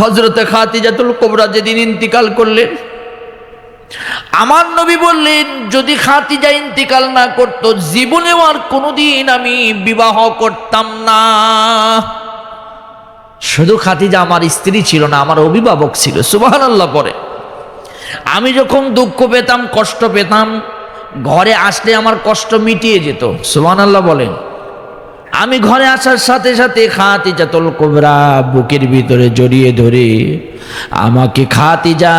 হজরতে খাতিজাতুল কোবরা যেদিন ইন্তিকাল করলেন, আমার নবী বললেন, যদি খাতিজা ইন্তিকাল না করত, জীবনেও আর কোনোদিন আমি বিবাহ করতাম না। শুধু খাতিজা আমার স্ত্রী ছিল না, আমার অভিভাবক ছিল সুবাহ আল্লাহ পরে। আমি যখন দুঃখ পেতাম, কষ্ট পেতাম, ঘরে আসলে আমার কষ্ট মিটিয়ে যেত সুবাহ আল্লাহ বলেন। আমি ঘরে আসার সাথে সাথে খাতি জাতল কোবরা বুকের ভিতরে জড়িয়ে ধরে আমাকে খাতি যা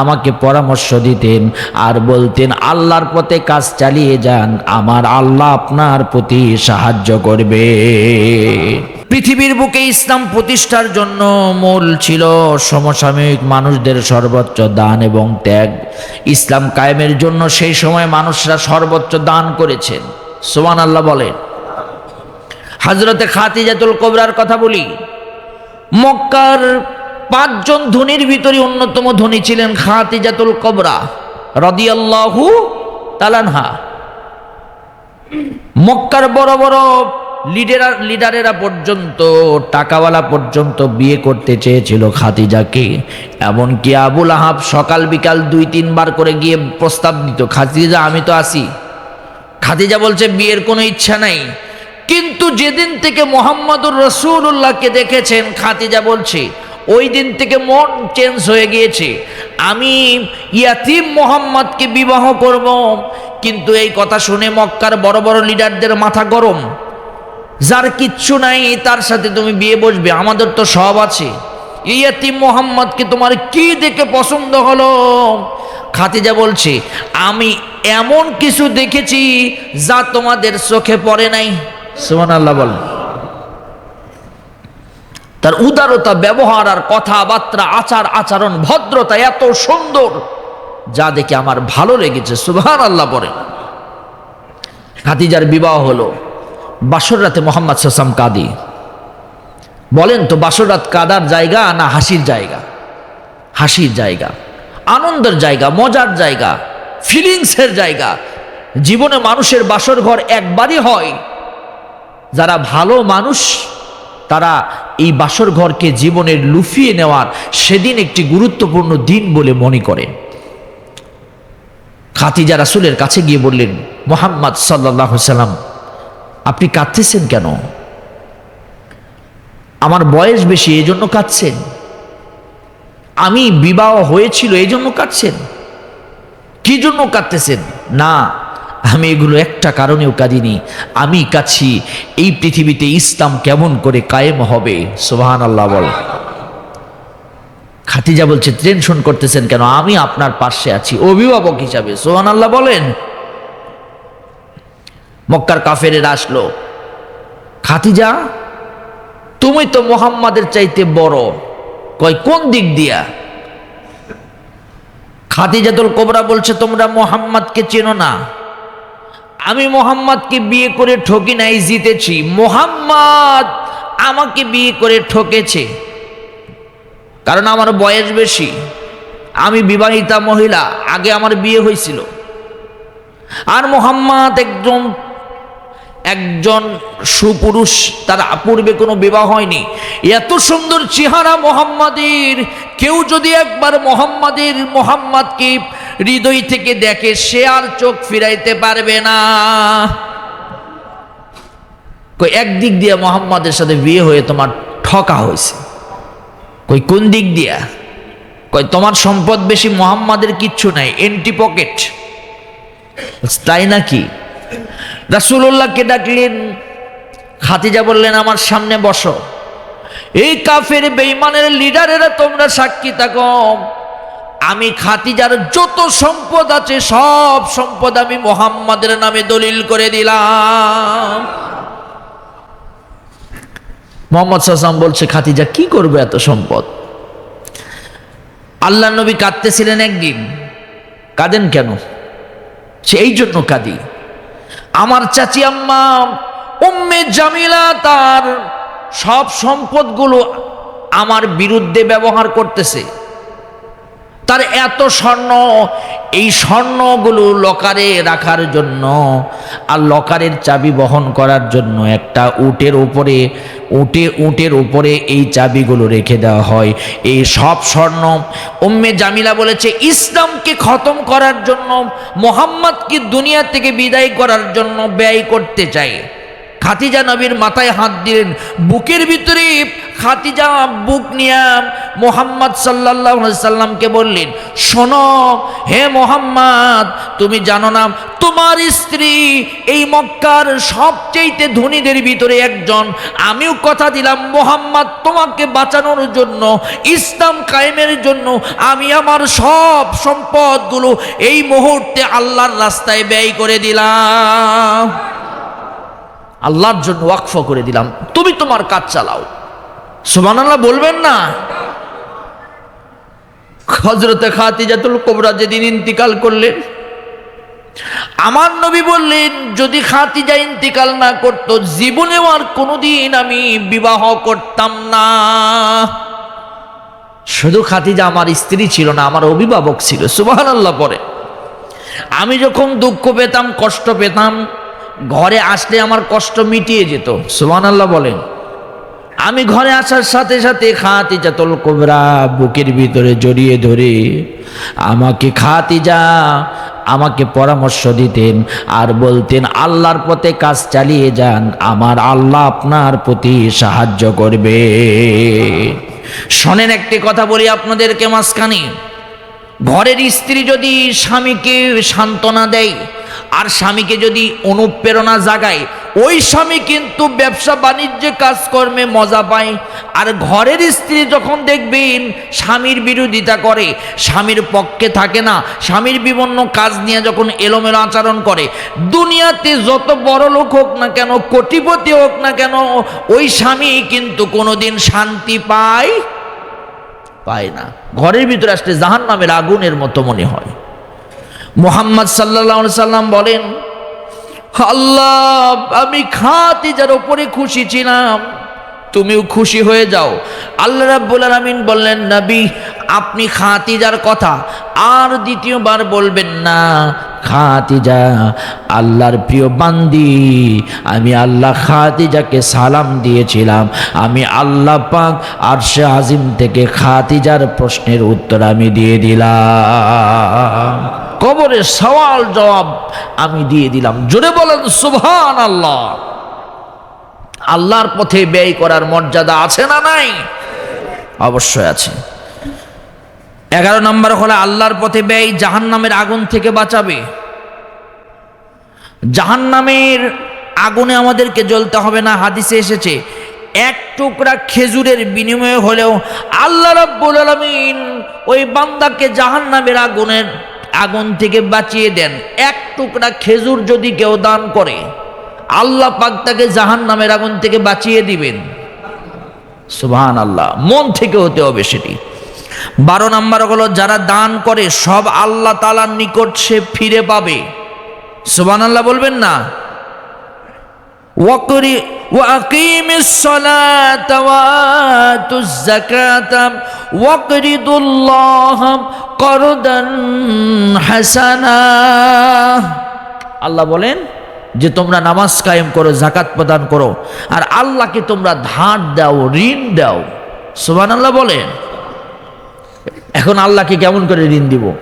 আমাকে পরামর্শ দিতেন আর বলতেন, আল্লাহর পথে কাজ চালিয়ে যান, আমার আল্লাহ আপনার প্রতি সাহায্য করবে। পৃথিবীর বুকে ইসলাম প্রতিষ্ঠার জন্য মূল ছিল সমসাময়িক মানুষদের সর্বোচ্চ দান এবং ত্যাগ। ইসলাম কায়েমের জন্য সেই সময় মানুষরা সর্বোচ্চ দান করেছেন। সোমান আল্লাহ বলেন হাজরতে খাতিজাতুল কোবরার কথা বলি। মক্কার পাঁচজন ধনীর ভিতরে অন্যতম ধনী ছিলেন খাতিজাতুল কবরা রদিয়াল্লাহু তালানহা মক্কার বড় বড় লিডারা লিডারেরা পর্যন্ত, টাকাওয়ালা পর্যন্ত বিয়ে করতে চেয়েছিল খাতিজাকে। এমনকি আবুল আহাব সকাল বিকাল দুই, তিনবার করে গিয়ে প্রস্তাব দিত, খাতিজা, আমি তো আসি। খাতিজা বলছে, বিয়ের কোনো ইচ্ছা নাই। কিন্তু যেদিন থেকে মোহাম্মদুর রসুল্লাহকে দেখেছেন খাতিজা বলছে, ওই দিন থেকে মন চেঞ্জ হয়ে গিয়েছে। আমি ইয়াতিম মোহাম্মদকে বিবাহ করব, কিন্তু এই কথা শুনে মক্কার বড় বড় লিডারদের মাথা গরম। যার কিচ্ছু নাই, তার সাথে তুমি বিয়ে বসবে, আমাদের তো সব আছে। ইয়াতিম মোহাম্মদকে তোমার কি দেখে পছন্দ হলো? খাতিজা বলছে, আমি এমন কিছু দেখেছি যা তোমাদের চোখে পড়ে নাই। সুমান আল্লাহ বলেন। তার উদারতা, ব্যবহার আর কথাবার্তা, আচার, আচরণ, ভদ্রতা এত সুন্দর যা দেখে আমার ভালো লেগেছে সুবহান আল্লাহ বলেন। খাতিজার বিবাহ হলো বাসর রাতে মোহাম্মদ সাসাম কাদি। বলেন তো, বাসর রাত কাদার জায়গা না হাসির জায়গা? হাসির জায়গা, আনন্দের জায়গা, মজার জায়গা ফিলিংসের জায়গা। জীবনে মানুষের বাসর ঘর একবারই হয়। যারা ভালো মানুষ, তারা এই বাসর ঘরকে জীবনের লুফিয়ে নেওয়ার সেদিন একটি গুরুত্বপূর্ণ দিন বলে মনে করেন। খাতিজা রাসুলের কাছে গিয়ে বললেন, মোহাম্মদ সাল্লাহ সাল্লাম আপনি কাঁদতেছেন কেন? আমার বয়স বেশি এই জন্য কাঁদছেন। আমি বিবাহ হয়েছিল এই জন্য কাঁদছেন। কি জন্য কাঁদতেছেন? না আমি এগুলো একটা কারণেও কাঁদিনি আমি কাছি, এই পৃথিবীতে ইসলাম কেমন করে কায়েম হবে? সোহান আল্লাহ বল। খাতিজা বলছে টেনশন করতেছেন কেন? আমি আপনার পাশে আছি, অভিভাবক হিসাবে। সোহান আল্লাহ বলেন। মক্কার কাফেরের আসলো। খাতিজা তুমি তো মোহাম্মদের চাইতে বড়। কয়, কোন দিক দিয়া? খাতিজাতুল কোবরা বলছে, তোমরা মোহাম্মদকে চেনো না। আমি মোহাম্মদকে বিয়ে করে ঠকি নাই, জিতেছি। মোহাম্মদ আমাকে বিয়ে করে ঠকেছে। কারণ আমার বয়স বেশি। আমি বিবাহিতা মহিলা, আগে আমার বিয়ে হয়েছিল। আর মোহাম্মদ একজন একজন সুপুরুষ, তার পূর্বে কোনো বিবাহ হয়নি। এত সুন্দর চেহারা মোহাম্মদের। কেউ যদি একবার মোহাম্মদের, মোহাম্মদকে হৃদয় থেকে দেখে সে আর চোখ ফিরাইতে পারবে না। একদিক দিয়ে মোহাম্মদের সাথে বিয়ে হয়ে তোমার ঠকা হয়েছে। কই, কোন দিক দিয়া? কই, তোমার সম্পদ বেশি মোহাম্মদের কিচ্ছু নাই এন্টি পকেট তাই নাকি? রাসুল্লাহকে ডাকলেন খাতিজা বললেন, আমার সামনে বসো। এই কাফের বেইমানের লিডারেরা তোমরা সাক্ষী থাকো। আমি খাতিজার যত সম্পদ আছে, সব সম্পদ আমি মোহাম্মদের নামে দলিল করে দিলাম। মোহাম্মদ সাসাম বলছে খাতিজা কি করবে এত সম্পদ? আল্লাহ নবী কাঁদতেছিলেন একদিন। কাঁদেন কেন? সেই জন্য কাঁদি। আমার চাচি আম্মা, উম্মে জামিলা, তার সব সম্পদগুলো আমার বিরুদ্ধে ব্যবহার করতেছে। তার এত স্বর্ণ, এই স্বর্ণগুলো লকারে রাখার জন্য আর লকারের চাবি বহন করার জন্য একটা উটের উপরে, উটে, উটের উপরে এই চাবিগুলো রেখে দেওয়া হয়। এই সব স্বর্ণ উম্মে জামিলা বলেছে, ইসলামকে খতম করার জন্য, মোহাম্মদকে দুনিয়া থেকে বিদায় করার জন্য ব্যয় করতে চাই খাতিজা নবীর মাথায় হাত দিলেন, বুকের ভিতরে খাতিজা বুক নিয়ে মোহাম্মদ সাল্লাহ সাল্লামকে বললেন, শোনো, হে মোহাম্মদ, তুমি জানো না, তোমার স্ত্রী এই মক্কার সবচেয়ে ধনীদের ভিতরে একজন। আমিও কথা দিলাম, মোহাম্মদ, তোমাকে বাঁচানোর জন্য, ইসলাম কায়েমের জন্য আমি আমার সব সম্পদগুলো এই মুহূর্তে আল্লাহর রাস্তায় ব্যয় করে দিলাম। আল্লাহর জন্য ওয়াকফ করে দিলাম। তুমি তোমার কাজ চালাও। সুমান আল্লাহ বলবেন না? হজরতে খাতিজাতুল কোবরা যেদিন ইন্তিকাল করলেন, আমার নবী বললেন, যদি খাতিজা ইন্তিকাল না করত, জীবনেও আর কোনোদিন আমি বিবাহ করতাম না। শুধু খাতিজা আমার স্ত্রী ছিল না, আমার অভিভাবক ছিল সুবাহ আল্লাহ পরে। আমি যখন দুঃখ পেতাম, কষ্ট পেতাম, ঘরে আসলে আমার কষ্ট মিটিয়ে যেত সুবান আল্লাহ বলেন। আমি ঘরে আসার সাথে সাথে খাতি জাতল কোবরা বুকের ভিতরে জড়িয়ে ধরে আমাকে খাতি যা আমাকে পরামর্শ দিতেন আর বলতেন, আল্লাহর পথে কাজ চালিয়ে যান, আমার আল্লাহ আপনার প্রতি সাহায্য করবে। শোনেন, একটি কথা বলি আপনাদেরকে মাঝখানে। ঘরের স্ত্রী যদি স্বামীকে সান্ত্বনা দেয়, আর স্বামীকে যদি অনুপ্রেরণা জাগায়, ওই স্বামী কিন্তু ব্যবসা, বাণিজ্যে, কাজকর্মে মজা পায়। আর ঘরের স্ত্রী যখন দেখবেন স্বামীর বিরোধিতা করে, স্বামীর পক্ষে থাকে না, স্বামীর বিভিন্ন কাজ নিয়ে যখন এলোমেলো আচরণ করে, দুনিয়াতে যত বড় লোক হোক না কেন, কোটিপতি হোক না কেন, ওই স্বামী কিন্তু কোনোদিন শান্তি পায় পায় না। ঘরের ভিতরে আসলে জাহান নামের আগুনের মতো মনে হয়। মোহাম্মদ সাল্লা সাল্লাম বলেন, আল্লাহ, আমি খাতি যার ওপরে খুশি ছিলাম। তুমিও খুশি হয়ে যাও। আল্লাহ রাব্বুল আলামিন বললেন, নবী, আপনি খাতিজার কথা। আর দ্বিতীয়বার বলবেন না, খাতিজা, আল্লাহর প্রিয় বান্দি। আমি আল্লাহ খাতিজাকে সালাম দিয়েছিলাম। আমি আল্লাহ পাক আরশে আজিম থেকে খাতিজার প্রশ্নের উত্তর আমি দিয়ে দিলাম। কবরে সওয়াল জবাব আমি দিয়ে দিলাম। জোরে বলেন সুবহান আল্লাহ আল্লাহর পথে ব্যয় করার মর্যাদা আছে না নাই? অবশ্যই আছে। এগারো নম্বর হলে আল্লাহর পথে ব্যয় জাহান নামের আগুন থেকে বাঁচাবে। জাহান নামের আগুনে আমাদেরকে জ্বলতে হবে না, হাদিসে এসেছে, এক টুকরা খেজুরের বিনিময়ে হলেও আল্লাহ রাব্বুল আলামিন ওই বান্দাকে জাহান নামের আগুনের, আগুন থেকে বাঁচিয়ে দেন। এক টুকরা খেজুর যদি কেউ দান করে আল্লাহ পাক তাকে জাহান নামের আগুন থেকে বাঁচিয়ে দিবেন সুবহান আল্লাহ মন থেকে হতে হবে সেটি বারো নাম্বার হলো যারা দান করে সব আল্লাহ তালার নিকট সে ফিরে পাবে সুবহান আল্লাহ বলবেন না ওয়াকরি وأقيم الصلاة وآتوا الزكاة واقرضوا الله قرضا حسنا আল্লাহ বলেন যে তোমরা নামাজ কায়েম করো জাকাত প্রদান করো, আর আল্লাহকে তোমরা ধার দাও, ঋণ দাও। সুবান আল্লাহ বলেন। এখন আল্লাহকে কেমন করে ঋণ দিব?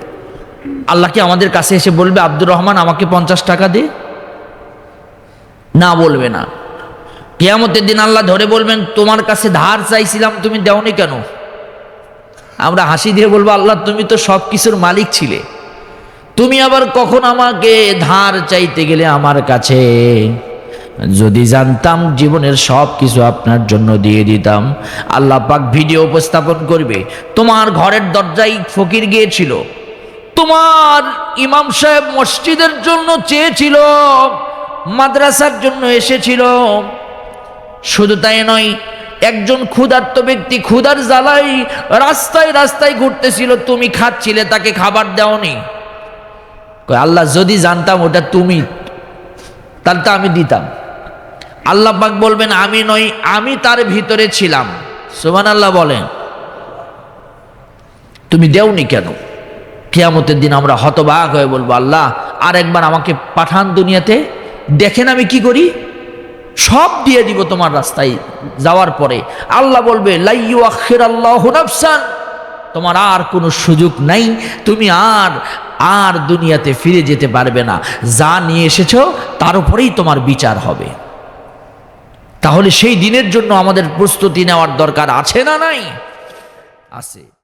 আল্লাহকে আমাদের কাছে এসে বলবে, আব্দুর রহমান, আমাকে পঞ্চাশ টাকা দে। না বলবে না। কেয়ামতের দিন আল্লাহ ধরে বলবেন, তোমার কাছে ধার চাইছিলাম, তুমি দেওনি কেন? আমরা হাসি দিয়ে বলব, আল্লাহ, তুমি তো সব কিছুর মালিক ছিলে। তুমি আবার কখন আমাকে ধার চাইতে গেলে আমার কাছে? যদি জানতাম জীবনের সব কিছু আপনার জন্য দিয়ে দিতাম, আল্লাহ পাক ভিডিও উপস্থাপন করবে। তোমার ঘরের দরজায় ফকির গিয়েছিল। তোমার ইমাম সাহেব মসজিদের জন্য চেয়েছিল, মাদ্রাসার জন্য এসেছিল। শুধু তাই নয়, একজন ক্ষুধার্ত ব্যক্তি ক্ষুধার জ্বালাই রাস্তায় রাস্তায় ঘুরতেছিল, তুমি খাচ্ছিলে, তাকে খাবার দেওনি। আল্লাহ, যদি জানতাম ওটা তুমি, তাহলে তো আমি দিতাম। আল্লাহ পাক বলবেন, আমি নই, আমি তার ভিতরে ছিলাম। সোমান আল্লাহ বলেন। তুমি দেওনি কেন? কেয়ামতের দিন আমরা হতবাক হয়ে বলব, আল্লাহ আর একবার আমাকে পাঠান দুনিয়াতে, দেখেন আমি কি করি? সব দিয়ে দিব তোমার রাস্তায় যাওয়ার পরে। আল্লাহ বলবে লাইয়ু আখির আল্লাহ নাফসান, তোমার আর কোনো সুযোগ নাই, তুমি আর আর দুনিয়াতে ফিরে যেতে পারবে না। যা নিয়ে এসেছ, তার উপরেই তোমার বিচার হবে। তাহলে সেই দিনের জন্য আমাদের প্রস্তুতি নেওয়ার দরকার আছে না নাই? আছে।